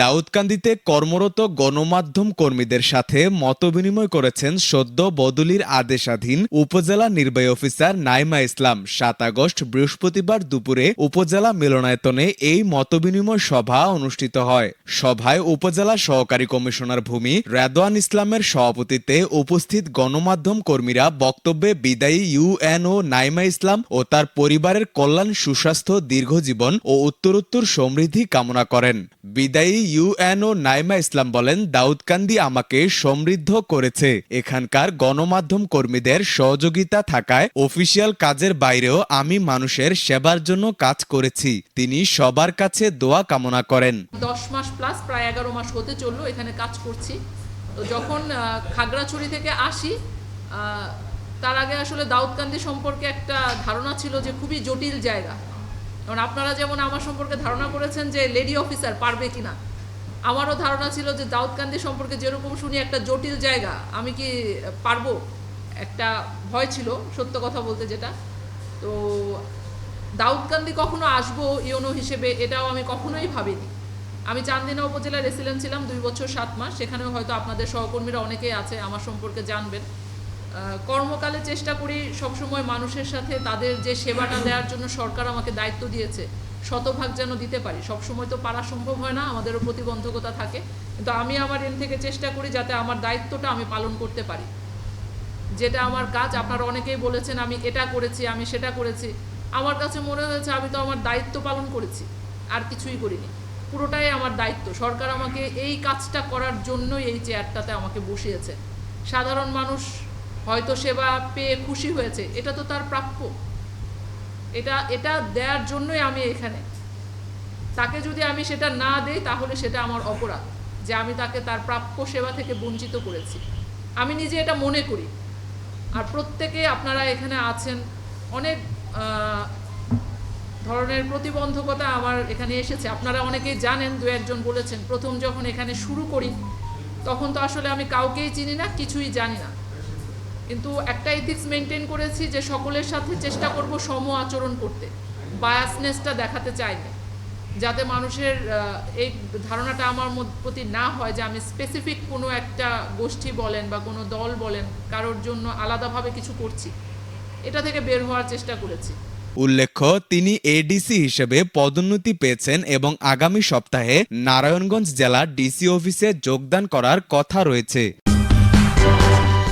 দাউদকান্দিতে কর্মরত গণমাধ্যম কর্মীদের সাথে মতবিনিময় করেছেন সদ্য বদলির আদেশাধীন উপজেলা নির্বাহী অফিসার নাইমা ইসলাম। সাত আগস্ট বৃহস্পতিবার দুপুরে উপজেলা মিলনায়তনে এই মতবিনিময় সভা অনুষ্ঠিত হয়। সভায় উপজেলা সহকারী কমিশনার ভূমি রেদওয়ান ইসলামের সভাপতিত্বে উপস্থিত গণমাধ্যম কর্মীরা বক্তব্যে বিদায়ী ইউএনও নাইমা ইসলাম ও তার পরিবারের কল্যাণ, সুস্বাস্থ্য, দীর্ঘজীবন ও উত্তরোত্তর সমৃদ্ধি কামনা করেন। বিদায়ী ইউএনও নাইমা ইসলাম বলেন, দাউদকান্দি আমাকে সমৃদ্ধ করেছে। এখানকার গণমাধ্যম কর্মীদের সহযোগিতা থাকায় অফিসিয়াল কাজের বাইরেও আমি মানুষের সেবার জন্য কাজ করেছি। তিনি সবার কাছে দোয়া কামনা করেন। দশ মাস প্লাস প্রায় এগারো মাস হতে চলল এখানে কাজ করছি। তো যখন খাগড়াছড়ি থেকে আসি তার আগে আসলে দাউদকান্দি সম্পর্কে একটা ধারণা ছিল যে খুবই জটিল জায়গা। কারণ আপনারা যেমন আমার সম্পর্কে ধারণা করেছেন যে লেডি অফিসার পারবে কিনা আমারও ধারণা ছিল যে দাউদকান্দি সম্পর্কে যেরকম শুনি একটা জটিল জায়গা, আমি কি পারব? একটা ভয় ছিল, সত্য কথা বলতে যেটা। তো দাউদকান্দি কখনো আসব ইওনো হিসেবে এটাও আমি কখনোই ভাবিনি। আমি চান্দিনা উপজেলায় রেসিডেন্ট ছিলাম দুই বছর সাত মাস, সেখানেও হয়তো আপনাদের সহকর্মীরা অনেকেই আছে, আমার সম্পর্কে জানবেন। কর্মকালে চেষ্টা করি সবসময় মানুষের সাথে তাদের যে সেবাটা দেওয়ার জন্য সরকার আমাকে দায়িত্ব দিয়েছে। শতভাগ যেন দিতে পারি। সবসময় তো পারা সম্ভব হয় না, আমাদেরও প্রতিবন্ধকতা থাকে। কিন্তু আমি আমার এন থেকে চেষ্টা করি যাতে আমার দায়িত্বটা আমি পালন করতে পারি। যেটা আমার কাজ, আপনারা অনেকেই বলেছেন, আমি এটা করেছি, আমি সেটা করেছি। আমার কাছে মনে হয়েছে, আমি তো আমার দায়িত্ব পালন করেছি, আর কিছুই করিনি। পুরোটাই আমার দায়িত্ব। সরকার আমাকে এই কাজটা করার জন্যই এই চেয়ারটাতে আমাকে বসিয়েছে। সাধারণ মানুষ হয়তো সেবা পেয়ে খুশি হয়েছে, এটা তো তার প্রাপ্য। এটা এটা দেওয়ার জন্যই আমি এখানে। তাকে যদি আমি সেটা না দেই, তাহলে সেটা আমার অপরাধ, যে আমি তাকে তার প্রাপ্য সেবা থেকে বঞ্চিত করেছি। আমি নিজে এটা মনে করি। আর প্রত্যেকে আপনারা এখানে আছেন, অনেক ধরনের প্রতিবন্ধকতা আমার এখানে এসেছে। আপনারা অনেকেই জানেন, দু একজন বলেছেন, প্রথম যখন এখানে শুরু করি, তখন তো আসলে আমি কাউকেই চিনি না, কিছুই জানি না। কিন্তু একটা ইথিক্স মেনটেন করেছি যে সকলের সাথে চেষ্টা করব সম আচরণ করতে। বায়াসনেসটা দেখাতে চাইনি। যাতে মানুষের এই ধারণাটা আমার প্রতি না হয় যে আমি স্পেসিফিক কোনো একটা গোষ্ঠী বলেন বা কোনো দল বলেন, কারোর জন্য আলাদাভাবে কিছু করছি। এটা থেকে বের হওয়ার চেষ্টা করেছি। উল্লেখ্য, তিনি এডিসি হিসেবে পদোন্নতি পেয়েছেন এবং আগামী সপ্তাহে নারায়ণগঞ্জ জেলা ডিসি অফিসে যোগদান করার কথা রয়েছে।